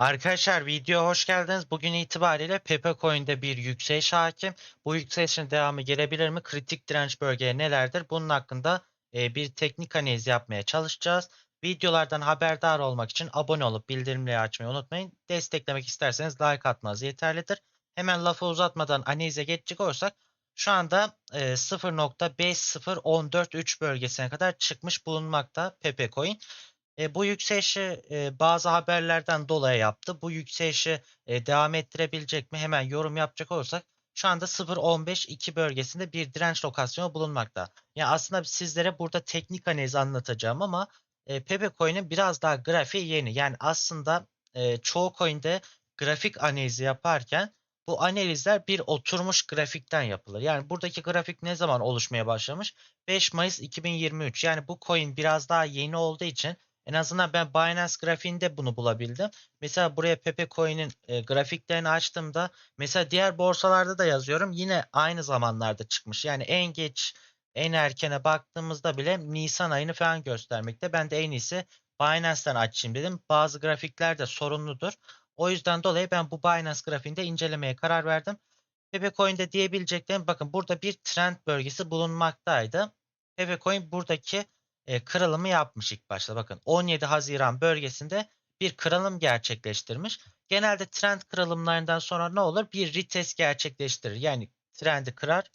Arkadaşlar videoya hoş geldiniz. Bugün itibariyle Pepe Coin'de bir yükseliş hakim. Bu yükselişin devamı gelebilir mi? Kritik direnç bölgeleri nelerdir? Bunun hakkında e, bir teknik analiz yapmaya çalışacağız. Videolardan haberdar olmak için abone olup bildirimleri açmayı unutmayın. Desteklemek isterseniz like atmanız yeterlidir. Hemen lafı uzatmadan analize geçecek olursak şu anda e, 0.50143 bölgesine kadar çıkmış bulunmakta Pepe Coin. E, bu yükselişi e, bazı haberlerden dolayı yaptı. Bu yükselişi e, devam ettirebilecek mi? Hemen yorum yapacak olursak şu anda 0.15-2 bölgesinde bir direnç lokasyonu bulunmakta. Yani aslında sizlere burada teknik analiz anlatacağım ama e, Pepe Coin'in biraz daha grafiği yeni. Yani aslında e, çoğu coin'de grafik analizi yaparken bu analizler bir oturmuş grafikten yapılır. Yani buradaki grafik ne zaman oluşmaya başlamış? 5 Mayıs 2023. Yani bu coin biraz daha yeni olduğu için en azından ben Binance grafiğinde bunu bulabildim. Mesela buraya Pepe Coin'in e, grafiklerini açtığımda mesela diğer borsalarda da yazıyorum. Yine aynı zamanlarda çıkmış. Yani en geç en erkene baktığımızda bile Nisan ayını falan göstermekte. Ben de en iyisi Binance'ten açayım dedim. Bazı grafikler de sorunludur. O yüzden dolayı ben bu Binance grafiğinde incelemeye karar verdim. Pepe Coin'de diyebileceklerim bakın burada bir trend bölgesi bulunmaktaydı. Pepe Coin buradaki e, kırılımı yapmış ilk başta. Bakın 17 Haziran bölgesinde bir kırılım gerçekleştirmiş. Genelde trend kırılımlarından sonra ne olur? Bir retest gerçekleştirir. Yani trendi kırar.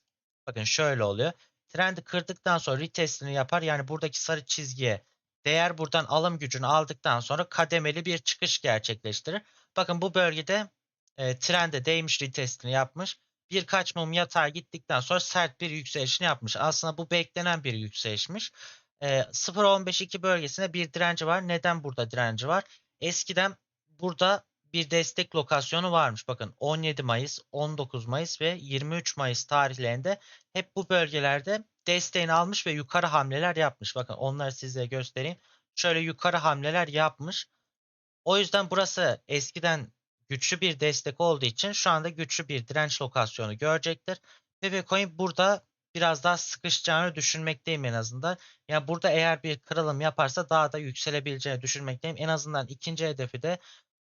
Bakın şöyle oluyor. Trendi kırdıktan sonra retestini yapar. Yani buradaki sarı çizgiye değer buradan alım gücünü aldıktan sonra kademeli bir çıkış gerçekleştirir. Bakın bu bölgede e, trende değmiş retestini yapmış. Birkaç mum yatağa gittikten sonra sert bir yükselişini yapmış. Aslında bu beklenen bir yükselişmiş. E, 0.15-2 bölgesinde bir direnci var. Neden burada direnci var? Eskiden burada bir destek lokasyonu varmış. Bakın 17 Mayıs, 19 Mayıs ve 23 Mayıs tarihlerinde hep bu bölgelerde desteğini almış ve yukarı hamleler yapmış. Bakın onları size göstereyim. Şöyle yukarı hamleler yapmış. O yüzden burası eskiden güçlü bir destek olduğu için şu anda güçlü bir direnç lokasyonu görecektir. Pepe Coin burada biraz daha sıkışacağını düşünmekteyim en azından. Yani burada eğer bir kırılım yaparsa daha da yükselebileceğini düşünmekteyim. En azından ikinci hedefi de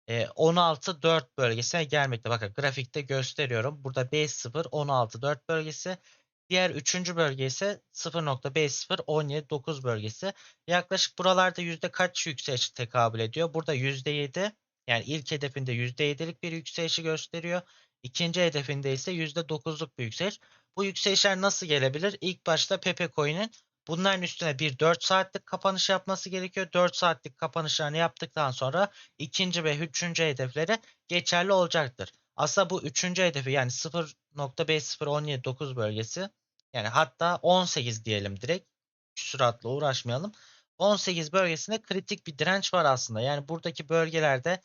e, 16-4 bölgesine gelmekte. Bakın grafikte gösteriyorum. Burada 5-0 16-4 bölgesi. Diğer üçüncü bölge ise 0.50-17-9 bölgesi. Yaklaşık buralarda yüzde kaç yükseliş tekabül ediyor? Burada %7 yani ilk hedefinde %7'lik bir yükselişi gösteriyor. İkinci hedefinde ise %9'luk bir yükseliş. Bu yükselişler nasıl gelebilir? İlk başta Pepe Coin'in bunların üstüne bir 4 saatlik kapanış yapması gerekiyor. 4 saatlik kapanışlarını yaptıktan sonra ikinci ve üçüncü hedefleri geçerli olacaktır. Aslında bu üçüncü hedefi yani 0.5017.9 bölgesi yani hatta 18 diyelim direkt süratle uğraşmayalım. 18 bölgesinde kritik bir direnç var aslında. Yani buradaki bölgelerde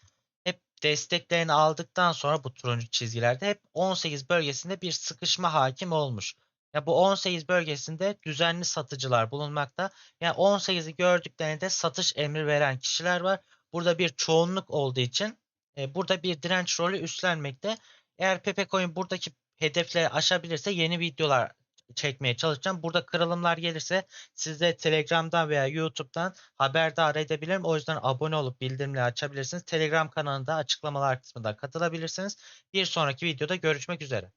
desteklerini aldıktan sonra bu turuncu çizgilerde hep 18 bölgesinde bir sıkışma hakim olmuş. Ya bu 18 bölgesinde düzenli satıcılar bulunmakta. Yani 18'i gördüklerinde satış emri veren kişiler var. Burada bir çoğunluk olduğu için e, burada bir direnç rolü üstlenmekte. Eğer Pepe Coin buradaki hedefleri aşabilirse yeni videolar çekmeye çalışacağım. Burada kırılımlar gelirse size Telegram'dan veya YouTube'dan haberdar edebilirim. O yüzden abone olup bildirimleri açabilirsiniz. Telegram kanalında açıklamalar kısmında katılabilirsiniz. Bir sonraki videoda görüşmek üzere.